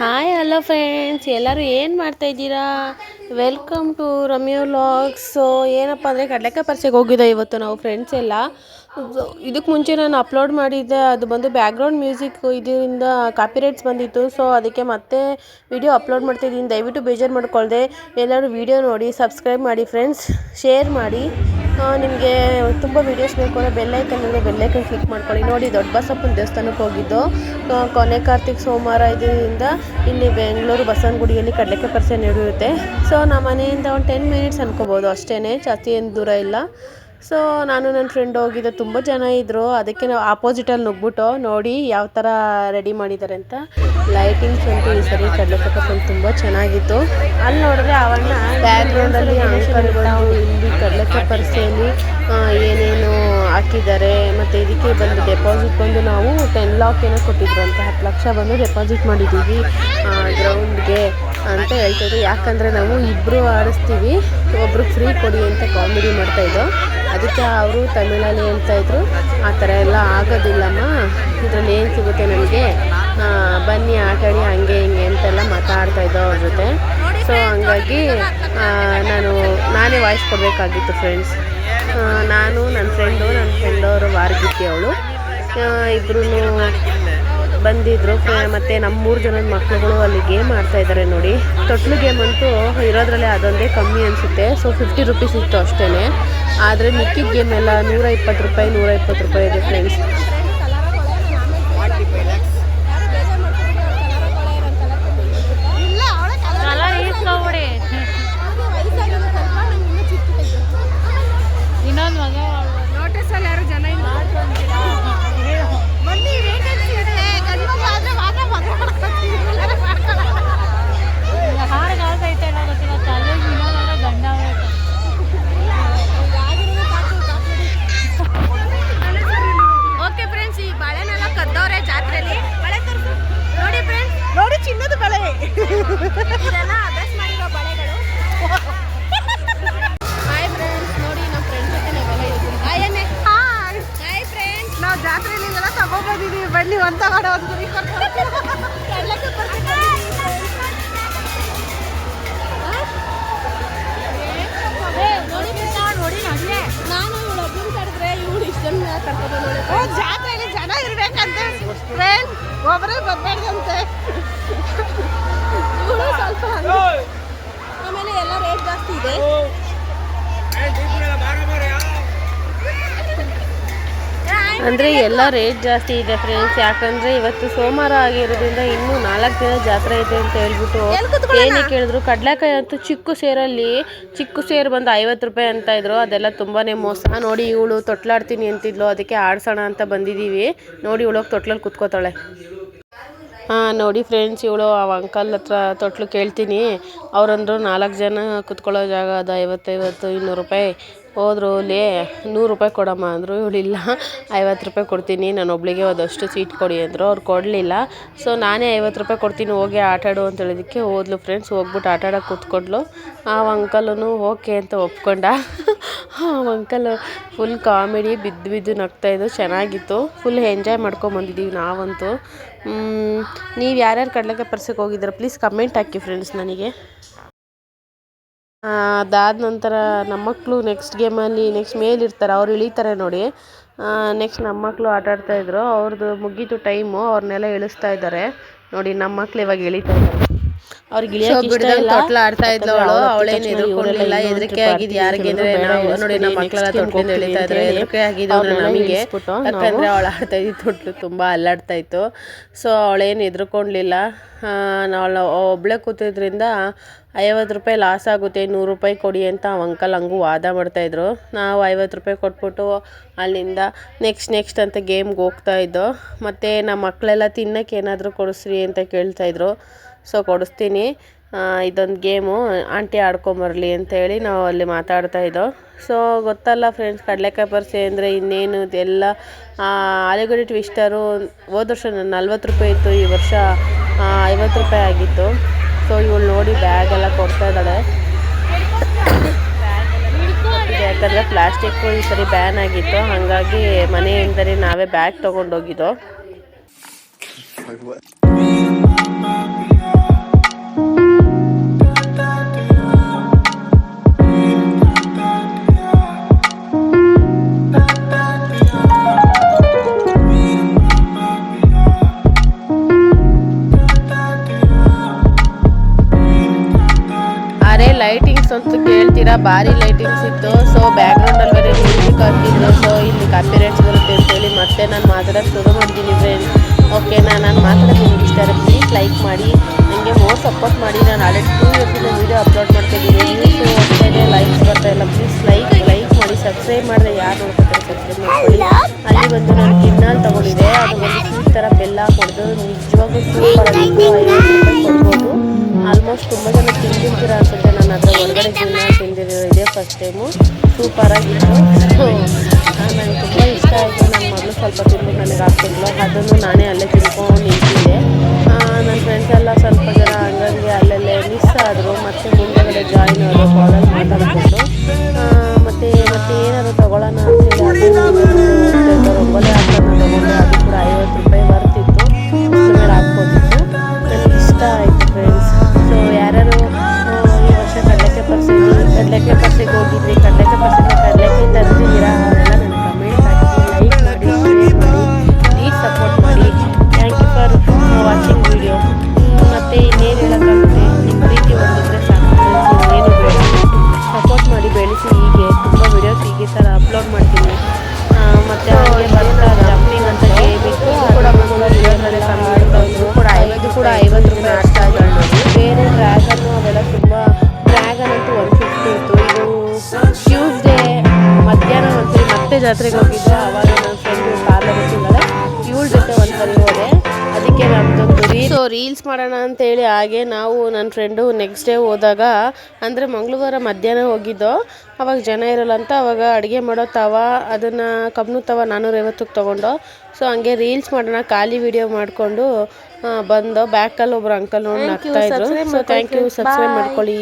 Hi hello friends ಎಲ್ಲರೂ ಏನು ಮಾಡ್ತಾ ಇದ್ದೀರಾ? ವೆಲ್ಕಮ್ ಟು ರಮ್ಯೋ ವ್ಲಾಗ್ಸ್ ಏನಪ್ಪ ಅಂದರೆ ಕಡಲೆಕಾಯಿ ಪರಿಚಯಕ್ಕೆ ಹೋಗಿದ್ದೆ ಇವತ್ತು ನಾವು ಫ್ರೆಂಡ್ಸ್ ಎಲ್ಲ. ಇದಕ್ಕೆ ಮುಂಚೆ ನಾನು ಅಪ್ಲೋಡ್ ಮಾಡಿದ್ದೆ. ಅದು ಬಂದು ಬ್ಯಾಕ್ಗ್ರೌಂಡ್ ಮ್ಯೂಸಿಕ್ ಇದರಿಂದ ಕಾಪಿರೈಟ್ಸ್ ಬಂದಿತ್ತು. ಸೊ ಅದಕ್ಕೆ ಮತ್ತೆ ವಿಡಿಯೋ ಅಪ್ಲೋಡ್ ಮಾಡ್ತಿದ್ದೀನಿ ದಯವಿಟ್ಟು ಬೇಜಾರು ಮಾಡ್ಕೊಳ್ದೆ. ಎಲ್ಲರೂ ವಿಡಿಯೋ ನೋಡಿ ಸಬ್ಸ್ಕ್ರೈಬ್ ಮಾಡಿ ಫ್ರೆಂಡ್ಸ್ ಶೇರ್ ಮಾಡಿ. ನಿಮಗೆ ತುಂಬ ವೀಡಿಯೋಸ್ ಬೇಕು ಅಂದರೆ ಬೆಲ್ಲೈಕನ್ ಅಂದರೆ ಬೆಲ್ಲೈಕನ್ ಕ್ಲಿಕ್ ಮಾಡ್ಕೊಳ್ಳಿ. ನೋಡಿ ದೊಡ್ಡ ಬಸಪ್ಪನ ದೇವಸ್ಥಾನಕ್ಕೆ ಹೋಗಿದ್ದು. ಕೊನೆ ಕಾರ್ತಿಕ್ ಸೋಮವಾರ ಇದರಿಂದ ಇಲ್ಲಿ ಬೆಂಗಳೂರು ಬಸವನಗುಡಿಯಲ್ಲಿ ಕಡಲೆಕಾಯಿ ಪರಿಚಯ ನಡೆಯುತ್ತೆ. ಸೊ ನಮ್ಮ ಮನೆಯಿಂದ ಒಂದು ಟೆನ್ ಮಿನಿಟ್ಸ್ ಅನ್ಕೋಬೋದು. ಅಷ್ಟೇ ಜಾಸ್ತಿ ಏನು ದೂರ ಇಲ್ಲ. ಸೊ ನಾನು ನನ್ನ ಫ್ರೆಂಡ್ ಹೋಗಿದ್ದೆ ತುಂಬ ಜನ ಇದ್ದರು ಅದಕ್ಕೆ ನಾವು ಆಪೋಸಿಟಲ್ಲಿ ನುಗ್ಬಿಟ್ಟು ನೋಡಿ ಯಾವ ಥರ ರೆಡಿ ಮಾಡಿದ್ದಾರೆ ಅಂತ. ಲೈಟಿಂಗ್ಸ್ ಅಂತೂ ಈ ಸರಿ ಕಡಲೆಕಾಯಿ ತುಂಬ ಚೆನ್ನಾಗಿತ್ತು. ಅಲ್ಲಿ ನೋಡಿದ್ರೆ ಅವಣ್ಣ ಬ್ಯಾಕ್ಗ್ರೌಂಡಲ್ಲಿ ಅಂಕಲ್ ಬಂದು ಇಲ್ಲಿ ಕಡಲೆಕಾಯಿ ಪರಿಚೆಯಲ್ಲಿ ಏನೇನು ಹಾಕಿದ್ದಾರೆ. ಮತ್ತು ಇದಕ್ಕೆ ಬಂದು ಡೆಪಾಸಿಟ್ ಬಂದು ನಾವು ಟೆನ್ ಲಾಕ್ ಏನೋ ಕೊಟ್ಟಿದ್ರು ಅಂತ. ಹತ್ತು ಲಕ್ಷ ಬಂದು ಡೆಪಾಸಿಟ್ ಮಾಡಿದ್ದೀವಿ ಗ್ರೌಂಡ್ಗೆ ಅಂತ ಹೇಳ್ತಿದ್ರು. ಯಾಕಂದರೆ ನಾವು ಇಬ್ಬರು ಆಡಿಸ್ತೀವಿ. ಒಬ್ಬರು ಫ್ರೀ ಕೊಡಿ ಅಂತ ಕಾಮಿಡಿ ಮಾಡ್ತಾಯಿದ್ದೋ ಅದಕ್ಕೆ ಅವರು ತಮಿಳಲ್ಲಿ ಹೇಳ್ತಾಯಿದ್ರು ಆ ಥರ ಎಲ್ಲ ಆಗೋದಿಲ್ಲಮ್ಮ. ಇದರಲ್ಲಿ ಏನು ಸಿಗುತ್ತೆ ನಮಗೆ? ಬನ್ನಿ, ಆಟಾಡಿ, ಹಂಗೆ, ಹಿಂಗೆ ಅಂತೆಲ್ಲ ಮಾತಾಡ್ತಾ ಇದ್ದೋ ಅವ್ರ ಜೊತೆ. ಸೊ ಹಂಗಾಗಿ ನಾನು, ನಾನೇ ವಾಯ್ಸ್ ಕೊಡಬೇಕಾಗಿತ್ತು ಫ್ರೆಂಡ್ಸ್ ನಾನು ನನ್ನ ಫ್ರೆಂಡು ನನ್ನ ಫ್ರೆಂಡ್ ಅವರು ವಾರ್ಗಿತ್ತಿ ಅವಳು. ಇಬ್ಬರೂ ಬಂದಿದ್ರು ಮತ್ತೆ ನಮ್ಮ ಮೂರು ಜನದ ಮಕ್ಕಳುಗಳು ಅಲ್ಲಿ ಗೇಮ್ ಆಡ್ತಾ ಇದ್ದಾರೆ ನೋಡಿ. ತೊಟ್ಲು ಗೇಮ್ ಅಂತೂ ಇರೋದ್ರಲ್ಲೇ ಅದೊಂದೇ ಕಮ್ಮಿ ಅನಿಸುತ್ತೆ. ಸೊ ಫಿಫ್ಟಿ ರುಪೀಸ್ ಇತ್ತು ಅಷ್ಟೇ ಆದರೆ ಮಿಕ್ಕಿದ ಗೇಮ್ ಎಲ್ಲ ನೂರ ಇಪ್ಪತ್ತು ರೂಪಾಯಿ, ನೂರ ಇಪ್ಪತ್ತು ರೂಪಾಯಿ ಇದೆ ಫ್ರೆಂಡ್ಸ್ ಇದೆಲ್ಲ ಅಭ್ಯಾಸ ಮಾಡಿರೋ ಬಳೆಗಳು. ಹಾಯ್ ಫ್ರೆಂಡ್ಸ್ ನೋಡಿ ನಮ್ಮ ಫ್ರೆಂಡ್ಸ್ ಜೊತೆ ನಾವೆಲ್ಲ ಇದ್ದೀವಿ. ಹಾಯ್ ಅನ್ನೆ ಹಾಯ್ ಹಾಯ್ ಫ್ರೆಂಡ್ಸ್ ನಾವು ಜಾತ್ರೆಯಲ್ಲಿ ಇವೆಲ್ಲ ತಗೊಂಡ್ಬಂದಿದ್ದೀವಿ ಬನ್ನಿ ಒಂದು ತಗೊಂಡು ಒಂದು ಅಂದರೆ ಎಲ್ಲ ರೇಟ್ ಜಾಸ್ತಿ ಇದೆ ಫ್ರೆಂಡ್ಸ್ ಯಾಕಂದರೆ ಇವತ್ತು ಸೋಮವಾರ ಆಗಿರೋದ್ರಿಂದ ಇನ್ನೂ ನಾಲ್ಕು ದಿನ ಜಾತ್ರೆ ಇದೆ ಅಂತ ಹೇಳ್ಬಿಟ್ಟು ಏನೇ ಕೇಳಿದ್ರು ಕಡಲೆಕಾಯಿ ಅಂತೂ ಚಿಕ್ಕ ಸೇರಲ್ಲಿ ಚಿಕ್ಕ ಸೇರು ಬಂದು ಐವತ್ತು ರೂಪಾಯಿ ಅಂತ ಇದ್ರು. ಅದೆಲ್ಲ ತುಂಬಾ ಮೋಸ. ನೋಡಿ ಇವಳು ತೊಟ್ಲಾಡ್ತೀನಿ ಅಂತಿದ್ಲು. ಅದಕ್ಕೆ ಆಡ್ಸೋಣ ಅಂತ ಬಂದಿದ್ದೀವಿ ನೋಡಿ ಇವಳು ತೊಟ್ಲಲ್ಲಿ ಕುತ್ಕೋತಾಳೆ. ಹಾಂ ನೋಡಿ ಫ್ರೆಂಡ್ಸ್ ಇವಳು ಆ ಅಂಕಲ್ ಹತ್ರ ತೊಟ್ಲು ಕೇಳ್ತೀನಿ. ಅವರಂದ್ರು ನಾಲ್ಕು ಜನ ಕುತ್ಕೊಳ್ಳೋ ಜಾಗ ಅದು. ಐವತ್ತೈವತ್ತು ಇನ್ನೂರು ರೂಪಾಯಿ. ಹೋದ್ರು ಲೇ, ನೂರು ರೂಪಾಯಿ ಕೊಡಮ್ಮ ಅಂದರು. ಇಲ್ಲ, ಐವತ್ತು ರೂಪಾಯಿ ಕೊಡ್ತೀನಿ, ನಾನು ಒಬ್ಳಿಗೆ ಒಂದಷ್ಟು ಸೀಟ್ ಕೊಡಿ ಅಂದರು. ಅವ್ರು ಕೊಡಲಿಲ್ಲ. ಸೊ ನಾನೇ ಐವತ್ತು ರೂಪಾಯಿ ಕೊಡ್ತೀನಿ, ಹೋಗಿ ಆಟಾಡು ಅಂತ ಹೇಳಿದ್ದಕ್ಕೆ ಹೋದ್ಲು ಫ್ರೆಂಡ್ಸ್ ಹೋಗ್ಬಿಟ್ಟು ಆಟ ಆಡೋಕೆ ಕೂತ್ಕೊಂಡ್ಲು. ಆ ಅಂಕಲೂ ಓಕೆ ಅಂತ ಒಪ್ಕೊಂಡ. ಆ ಅಂಕಲ್ ಫುಲ್ ಕಾಮಿಡಿ ಬಿದ್ದು ಬಿದ್ದು ನಗ್ತಾಯಿದ್ದು ಚೆನ್ನಾಗಿತ್ತು. ಫುಲ್ ಎಂಜಾಯ್ ಮಾಡ್ಕೊಂಬಂದಿದ್ದೀವಿ ನಾವಂತೂ. ನೀವು ಯಾರ್ಯಾರು ಕಡಲೆಕಾಯಿ ಪರ್ಸಕ್ಕೆ ಹೋಗಿದ್ದೀರ ಪ್ಲೀಸ್ ಕಮೆಂಟ್ ಹಾಕಿ ಫ್ರೆಂಡ್ಸ್ ನನಗೆ. ಅದಾದ ನಂತರ ನಮ್ಮ ಮಕ್ಕಳು ನೆಕ್ಸ್ಟ್ ಗೇಮಲ್ಲಿ ನೆಕ್ಸ್ಟ್ ಮೇಲಿರ್ತಾರೆ ಅವ್ರು ಇಳಿತಾರೆ ನೋಡಿ. ನೆಕ್ಸ್ಟ್ ನಮ್ಮ ಮಕ್ಕಳು ಆಟ ಆಡ್ತಾಯಿದ್ರು ಅವ್ರದ್ದು ಮುಗೀತು ಟೈಮು ಅವ್ರನ್ನೆಲ್ಲ ಇಳಿಸ್ತಾ ಇದ್ದಾರೆ. ನೋಡಿ, ನಮ್ಮ ಮಕ್ಳು ಇವಾಗ ಇಳಿತಾ ಇದ್ದಾರೆ. ಅವ್ರಿಗೆ ಇಳಿಯಕ್ಕೆ ಇಷ್ಟ ಇಲ್ಲ. ಆಡ್ತಾ ಇದ್ಲು ಅವಳು ಅವಳೇನು ಎದುರ್ಕೊಂಡಿಲ್ಲ ಇವ್ರೆಲ್ಲ ಆಗಿದ್ದು ಯಾರಿಗೆ ನಾವು ನೋಡಿ ನಮ್ಮ ಮಕ್ಕಳೆಲ್ಲ ತೊಟ್ಕೊಂಡು ಎಳಿತಾ ಇದ್ರೆ ಹೇಳಿ ಹೆದರಿಕೆ ಆಗಿದ್ದು ಅವ್ರನ್ನೆಲ್ಲ ನಮಗೆ ಯಾಕಂದ್ರೆ ನಾವು- ಅವಳು ಆಡ್ತಾ ಇದ್ದಿದ್ದು ತೊಟ್ಲು ತುಂಬ ಅಲ್ಲಾಡ್ತಾ ಇತ್ತು. ಸೊ ಅವಳೇನು ಎದ್ರುಕೊಂಡ್ಲಿಲ್ಲ ಅವಳು ಒಬ್ಳೆ ಕೂತಿದ್ರಿಂದ ಐವತ್ತು ರೂಪಾಯಿ ಲಾಸ್ ಆಗುತ್ತೆ ನೂರು ರೂಪಾಯಿ ಕೊಡಿ ಅಂತ ಅವ ಅಂಕಲ್ ಹಂಗೂ ವಾದ ಮಾಡ್ತಾಯಿದ್ರು ನಾವು ಐವತ್ತು ರೂಪಾಯಿ ಕೊಟ್ಬಿಟ್ಟು ಅಲ್ಲಿಂದ ನೆಕ್ಸ್ಟ್ ನೆಕ್ಸ್ಟ್ ಅಂತ ಗೇಮ್ಗೆ ಹೋಗ್ತಾ ಇದ್ದೋ ಮತ್ತು ನಮ್ಮ ಮಕ್ಕಳೆಲ್ಲ ತಿನ್ನಕ್ಕೆ ಏನಾದರೂ ಕೊಡಿಸ್ರಿ ಅಂತ ಕೇಳ್ತಾಯಿದ್ರು ಸೊ ಕೊಡಿಸ್ತೀನಿ. ಇದೊಂದು ಗೇಮು. ಆಂಟಿ ಆಡ್ಕೊಂಬರಲಿ ಅಂತ ಹೇಳಿ ನಾವು ಅಲ್ಲಿ ಮಾತಾಡ್ತಾ ಇದ್ದೋ. ಸೊ ಗೊತ್ತಲ್ಲ ಫ್ರೆಂಡ್ಸ್ ಕಡಲೆಕಾಯಿ ಪರಿಸೆ ಅಂದರೆ ಇನ್ನೇನು ಇದೆಲ್ಲ? ಆಲೂಗಡ್ಡೆ ಟ್ವಿಸ್ಟರು ಹೋದ ವರ್ಷ ನಲ್ವತ್ತು ರೂಪಾಯಿ ಇತ್ತು, ಈ ವರ್ಷ ಐವತ್ತು ರೂಪಾಯಿ ಆಗಿತ್ತು. ಸೊ ಇವಳು ನೋಡಿ ಬ್ಯಾಗ್ ಎಲ್ಲ ಕೊಡ್ತಾ ಇದ್ದಾಳೆ. ಇದು ಯಾಕಂದರೆ ಪ್ಲಾಸ್ಟಿಕ್ಕು ಈ ಸರಿ ಬ್ಯಾನ್ ಆಗಿತ್ತು. ಹಾಗಾಗಿ ಮನೆಯಿಂದಲೇ ನಾವೇ ಬ್ಯಾಗ್ ತೊಗೊಂಡೋಗಿದ್ದೋ ಅಂತ ಕೇಳ್ತೀರಾ, ಭಾರಿ ಲೈಟಿಂಗ್ಸ್ ಇತ್ತು. ಸೊ ಬ್ಯಾಕ್ಗ್ರೌಂಡಲ್ಲಿ ಬೇರೆ ಮ್ಯೂಸಿಕ್ ಹಾಕಿದ್ರು. ಸೊ ಇಲ್ಲಿ ಕಾಪಿರೇಟ್ಸ್ ಬರುತ್ತೆ ಅಂತೇಳಿ ಮತ್ತೆ ನಾನು ಮಾತಾಡೋದು ಶುರು ಮಾಡಿದ್ದೀನಿ ಫ್ರೆಂಡ್ಸ್ ಓಕೆನಾ ನಾನು ಮಾತಾಡೋದು ನಿಮ್ಗೆ ಇಷ್ಟ ಆದರೆ ಪ್ಲೀಸ್ ಲೈಕ್ ಮಾಡಿ. ನನಗೆ ಮೋರ್ ಸಪೋರ್ಟ್ ಮಾಡಿ. ನಾನು ಆಲ್ರೆಡಿ ಟೂ ಇಯರ್ಸಿಂದ ವೀಡಿಯೋ ಅಪ್ಲೋಡ್ ಮಾಡ್ತಿದ್ದೀನಿ ಯೂಟ್ಯೂಬ್ ಹೋಗ್ತಾ ಲೈಕ್ ಬರ್ತಾ ಇಲ್ಲ. ಪ್ಲೀಸ್ ಲೈಕ್ ಲೈಕ್ ಮಾಡಿ ಸಬ್ಸ್ಕ್ರೈಬ್ ಮಾಡಿದ್ರೆ ಯಾರು ನೋಡ್ಕೊತಾರೆ ಸಬ್ಸ್ಕ್ರೈಬ್ ಮಾಡ್ಕೊಳ್ಳಿ. ಅಲ್ಲಿ ಬಂದು ನಾನು ಕಿನ್ನಾಲ್ ತೊಗೊಂಡಿದ್ದೆ. ಅದು ಒಂದು ಸ್ವೀಟ್ ಥರ ಬೆಲ್ಲ ಕೊಡೋದು ನಿಜವಾಗ್ಲೂ ಸೂಪರ್ ರೂಪಾಯಿ ಕೊಡ್ಬೋದು. ಆಲ್ಮೋಸ್ಟ್ ತುಂಬ ಜನ ತಿಂದಿರ್ತೀರ ಅನ್ಸುತ್ತೆ. ನಾನು ಅದರ ಒಳಗಡೆ ಜೀವನ ತಿಂದಿರೋ ಇದೆ ಫಸ್ಟ್ ಟೈಮು ಸೂಪರ್ ಆಗಿತ್ತು. ಸೊ ನನಗೆ ತುಂಬ ಇಷ್ಟ ಆಯಿತು. ನನ್ನ ಮಗಳು ಸ್ವಲ್ಪ ತಿಂದು ನನಗೆ ಆಗ್ತಿಲ್ಲ ಅದನ್ನು ನಾನೇ ಅಲ್ಲೇ ತಿನ್ಕೊಂಡು ನಿಂತಿದ್ದೆ. ನನ್ನ ಫ್ರೆಂಡ್ಸ್ ಎಲ್ಲ ಸ್ವಲ್ಪ ಜನ ಹಂಗಂಗೆ ಅಲ್ಲಲ್ಲೇ ಮಿಸ್ ಆದರು. ಮತ್ತೆ ಮುಂದೆಗಡೆ ಜಾಯಿನ್ ಆದರು. ಕಾಲಲ್ಲಿ ಮಾತಾಡಿಕೊಂಡು ಮಾಡ್ತೀನಿ. ಮತ್ತೆ ಬರ್ತಾ ಜಂಪಿಂಗ್ ಅಂತ ಅದು ಕೂಡ ಐವತ್ತು ಕೂಡ ಐವತ್ತು ರೂಪಾಯಿ ಅಷ್ಟೇ ಬೇರೆ ಡ್ರ್ಯಾಗನ್ನು ಅವೆಲ್ಲ ತುಂಬ ಡ್ರ್ಯಾಗನ್ ಅಂತೂ ಒನ್ ಫಿಫ್ಟಿ ಇತ್ತು. ಇದು ಟ್ಯೂಸ್ಡೇ ಮಧ್ಯಾಹ್ನ ಒಂದ್ಸರಿ ಮತ್ತೆ ಜಾತ್ರೆಗೆ ಹೋಗಿದ್ದೆ. ಅವಾಗ ನನ್ನ ಫ್ರೆಂಡು ಕಾಲ ತಿಂಗಳೇ ಇವಳ ಜೊತೆ ಒಂದ್ಸರಿ ಹೋದೆ. ಸೊ ರೀಲ್ಸ್ ಮಾಡೋಣ ಅಂತೇಳಿ ಹಾಗೆ ನಾವು ನನ್ನ ಫ್ರೆಂಡು ನೆಕ್ಸ್ಟ್ ಡೇ ಹೋದಾಗ ಅಂದರೆ ಮಂಗಳವಾರ ಮಧ್ಯಾಹ್ನ ಹೋಗಿದ್ದೋ ಅವಾಗ ಜನ ಇರಲ್ಲ ಅಂತ ಅವಾಗ ಅಡುಗೆ ಮಾಡೋ ತವ ಅದನ್ನು ಕಬ್ನು ತವ ನಾನ್ನೂರೈವತ್ತಕ್ಕೆ ತೊಗೊಂಡು ಸೊ ಹಂಗೆ ರೀಲ್ಸ್ ಮಾಡೋಣ ಖಾಲಿ ವಿಡಿಯೋ ಮಾಡಿಕೊಂಡು ಬಂದು ಬ್ಯಾಕಲ್ಲಿ ಒಬ್ಬರು ಅಂಕಲ್ ನೋಡಿ ನಗ್ತಾ ಇದ್ರು. ಸೊ ಥ್ಯಾಂಕ್ ಯು ಸಬ್ಸ್ಕ್ರೈಬ್ ಮಾಡ್ಕೊಳ್ಳಿ.